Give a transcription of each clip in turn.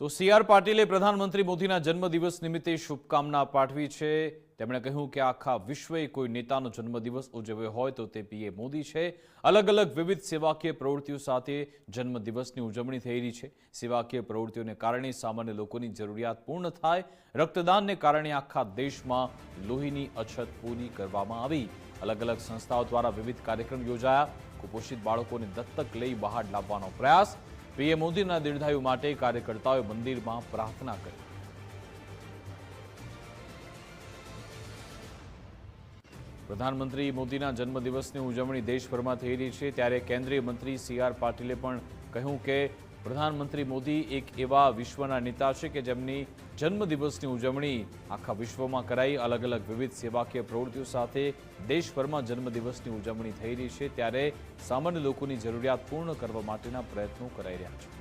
તો C R પાટીલે પ્રધાનમંત્રી મોદીના જન્મદિવસ નિમિત્તે શુભકામના પાઠવી છે. તેમણે કહ્યું કે આખા વિશ્વએ કોઈ નેતાનો જન્મદિવસ ઉજવ્યો હોય તો તે પીએમ મોદી છે. અલગ અલગ વિવિધ સેવાકીય પ્રવૃત્તિઓ સાથે જન્મદિવસની ઉજવણી થઈ રહી છે. સેવાકીય પ્રવૃત્તિઓને કારણે સામાન્ય લોકોની જરૂરિયાત પૂર્ણ થાય. રક્તદાનને કારણે આખા દેશમાં લોહીની અછત પૂરી કરવામાં આવી. અલગ અલગ સંસ્થાઓ દ્વારા વિવિધ કાર્યક્રમ યોજાયા. કુપોષિત બાળકોને દત્તક લઈ બહાર લાવવાનો પ્રયાસ. પીએમ મોદીના દીર્ઘાયુ માટે કાર્યકર્તાઓએ મંદિરમાં પ્રાર્થના કરી. પ્રધાનમંત્રી મોદીના જન્મદિવસની ઉજવણી દેશભરમાં થઈ રહી છે, ત્યારે કેન્દ્રીય મંત્રી સી આર પાટીલે પણ કહ્યું કે પ્રધાનમંત્રી મોદી એક એવા વિશ્વના નેતા છે કે જેમની જન્મદિવસની ઉજવણી આખા વિશ્વમાં કરાઈ. અલગ અલગ વિવિધ સેવાકીય પ્રવૃત્તિઓ સાથે દેશભરમાં જન્મદિવસની ઉજવણી થઈ રહી છે ત્યારે સામાન્ય લોકોની જરૂરિયાત પૂર્ણ કરવા માટેના પ્રયત્નો કરાઈ રહ્યા છે.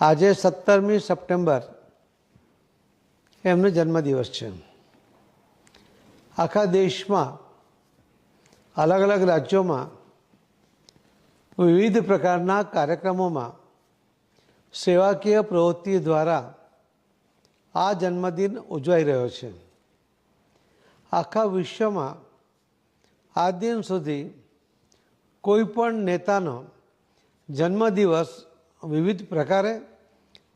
આજે સત્તરમી સપ્ટેમ્બર એમનો જન્મદિવસ છે. આખા દેશમાં અલગ અલગ રાજ્યોમાં વિવિધ પ્રકારના કાર્યક્રમોમાં સેવાકીય પ્રવૃત્તિ દ્વારા આ જન્મદિન ઉજવાઈ રહ્યો છે. આખા વિશ્વમાં આ દિન સુધી કોઈ પણ નેતાનો જન્મદિવસ વિવિધ પ્રકારે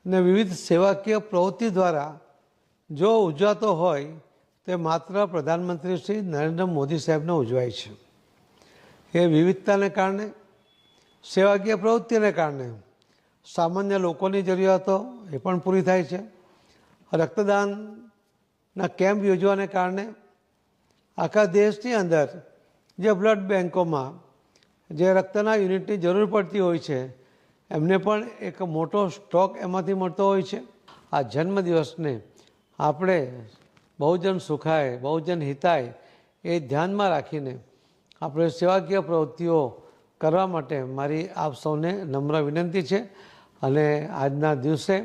ને વિવિધ સેવાકીય પ્રવૃત્તિ દ્વારા જો ઉજવાતો હોય, તે માત્ર પ્રધાનમંત્રી શ્રી નરેન્દ્ર મોદી સાહેબનો ઉજવાય છે. એ વિવિધતાને કારણે સેવાકીય પ્રવૃત્તિને કારણે. સામાન્ય લોકોની જરૂરિયાતો એ પણ પૂરી થાય છે. રક્તદાનના કેમ્પ યોજવાને કારણે આખા દેશની અંદર જે બ્લડ બેન્કોમાં જે રક્તના યુનિટની જરૂર પડતી હોય છે, એમને પણ એક મોટો સ્ટોક એમાંથી મળતો હોય છે. આ જન્મદિવસને આપણે બહુજન સુખાય, બહુજન હિતાય એ ધ્યાનમાં રાખીને આપણે સેવાકીય પ્રવૃત્તિઓ કરવા માટે મારી આપ સૌને નમ્ર વિનંતી છે અને આજના દિવસે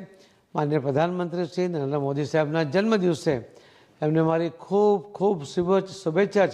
માન્ય પ્રધાનમંત્રી શ્રી નરેન્દ્ર મોદી સાહેબના જન્મ દિવસે એમને મારી ખૂબ ખૂબ શુભ શુભેચ્છા છે.